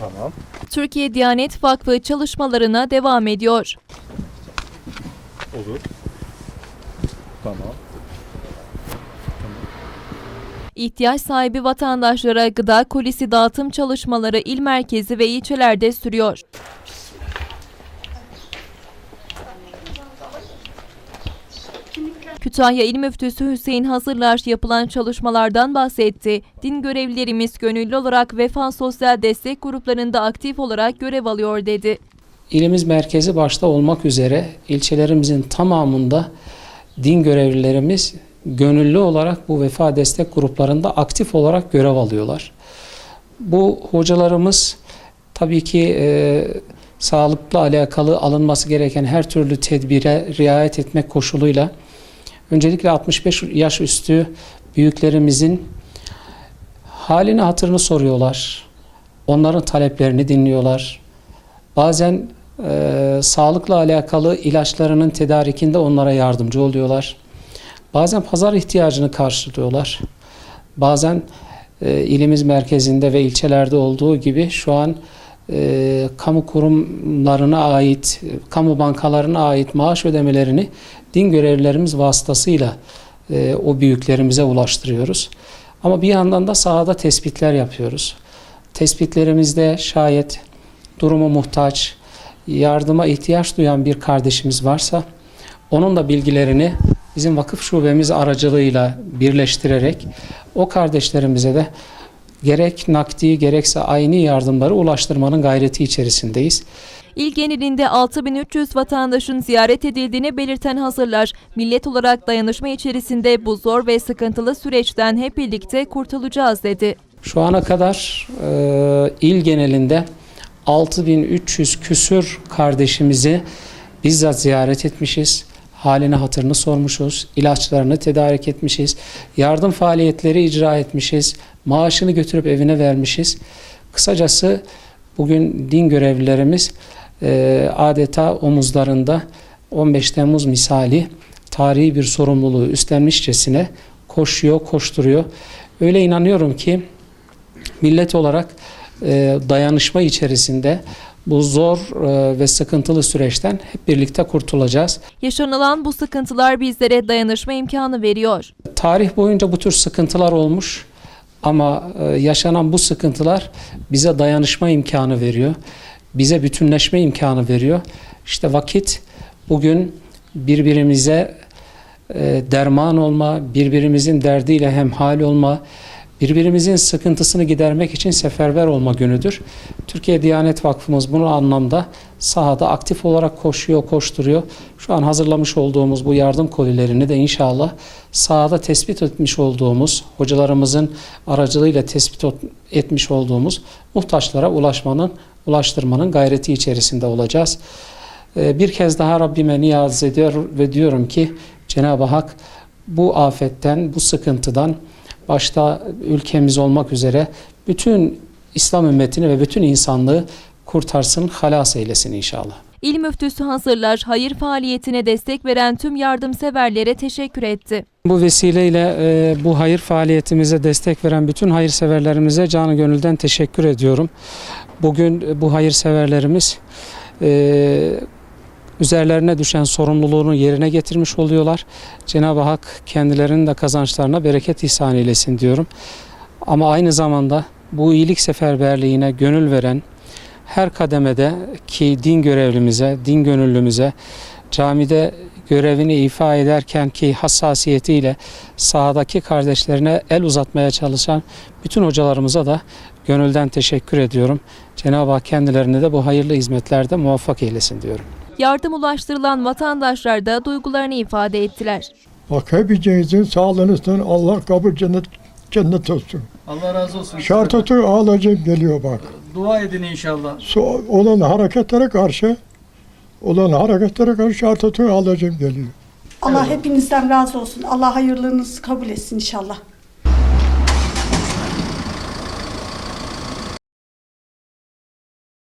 Tamam. Türkiye Diyanet Vakfı çalışmalarına devam ediyor. Olur. Tamam. İhtiyaç sahibi vatandaşlara gıda kolisi dağıtım çalışmaları il merkezi ve ilçelerde sürüyor. Kütahya İl Müftüsü Hüseyin Hazırlar yapılan çalışmalardan bahsetti. Din görevlilerimiz gönüllü olarak Vefa Sosyal Destek Gruplarında aktif olarak görev alıyor dedi. İlimiz merkezi başta olmak üzere ilçelerimizin tamamında din görevlilerimiz gönüllü olarak bu vefa destek gruplarında aktif olarak görev alıyorlar. Bu hocalarımız tabii ki e, sağlıkla alakalı alınması gereken her türlü tedbire riayet etmek koşuluyla öncelikle 65 yaş üstü büyüklerimizin halini hatırını soruyorlar. Onların taleplerini dinliyorlar. Bazen e, sağlıkla alakalı ilaçlarının tedarikinde onlara yardımcı oluyorlar. Bazen pazar ihtiyacını karşılıyorlar. Bazen e, ilimiz merkezinde ve ilçelerde olduğu gibi şu an e, kamu kurumlarına ait, kamu bankalarına ait maaş ödemelerini din görevlilerimiz vasıtasıyla e, o büyüklerimize ulaştırıyoruz. Ama bir yandan da sahada tespitler yapıyoruz. Tespitlerimizde şayet durumu muhtaç, yardıma ihtiyaç duyan bir kardeşimiz varsa onun da bilgilerini bizim vakıf şubemiz aracılığıyla birleştirerek o kardeşlerimize de gerek nakdi gerekse aynı yardımları ulaştırmanın gayreti içerisindeyiz. İl genelinde 6300 vatandaşın ziyaret edildiğini belirten hazırlar, millet olarak dayanışma içerisinde bu zor ve sıkıntılı süreçten hep birlikte kurtulacağız dedi. Şu ana kadar e, il genelinde 6300 küsür kardeşimizi bizzat ziyaret etmişiz. Halini hatırını sormuşuz, ilaçlarını tedarik etmişiz, yardım faaliyetleri icra etmişiz, maaşını götürüp evine vermişiz. Kısacası bugün din görevlilerimiz e, adeta omuzlarında 15 Temmuz misali tarihi bir sorumluluğu üstlenmişçesine koşuyor, koşturuyor. Öyle inanıyorum ki millet olarak dayanışma içerisinde bu zor e, ve sıkıntılı süreçten hep birlikte kurtulacağız. Yaşanılan bu sıkıntılar bizlere dayanışma imkanı veriyor. Tarih boyunca bu tür sıkıntılar olmuş ama e, yaşanan bu sıkıntılar bize dayanışma imkanı veriyor. Bize bütünleşme imkanı veriyor. İşte vakit bugün birbirimize e, derman olma, birbirimizin derdiyle hemhal olma, birbirimizin sıkıntısını gidermek için seferber olma günüdür. Türkiye Diyanet Vakfımız bunu anlamda sahada aktif olarak koşuyor, koşturuyor. Şu an hazırlamış olduğumuz bu yardım kolilerini de inşallah sahada tespit etmiş olduğumuz, hocalarımızın aracılığıyla tespit etmiş olduğumuz muhtaçlara ulaşmanın, ulaştırmanın gayreti içerisinde olacağız. Ee, Bir kez daha Rabbime niyaz ediyor ve diyorum ki Cenab-ı Hak bu afetten, bu sıkıntıdan başta ülkemiz olmak üzere bütün İslam ümmetini ve bütün insanlığı kurtarsın, halas eylesin inşallah. İl müftüsü hazırlar, hayır faaliyetine destek veren tüm yardımseverlere teşekkür etti. Bu vesileyle e, bu hayır faaliyetimize destek veren bütün hayırseverlerimize canı gönülden teşekkür ediyorum. Bugün bu hayırseverlerimiz e, üzerlerine düşen sorumluluğunu yerine getirmiş oluyorlar. Cenab-ı Hak kendilerinin de kazançlarına bereket ihsan eylesin diyorum. Ama aynı zamanda bu iyilik seferberliğine gönül veren her kademede ki din görevlimize, din gönüllümüze, camide görevini ifa ederken ki hassasiyetiyle sahadaki kardeşlerine el uzatmaya çalışan bütün hocalarımıza da gönülden teşekkür ediyorum. Cenab-ı Hak kendilerine de bu hayırlı hizmetlerde muvaffak eylesin diyorum. Yardım ulaştırılan vatandaşlar da duygularını ifade ettiler. Bak hepinizin sağlığınızdan Allah kabul cennet cennet olsun. Allah razı olsun. Şartatı ağlayacak geliyor bak. Dua edin inşallah. So, olan hareketlere karşı olan hareketlere karşı şartatı ağlayacak geliyor. Allah hepinizden razı olsun. Allah hayırlarınızı kabul etsin inşallah.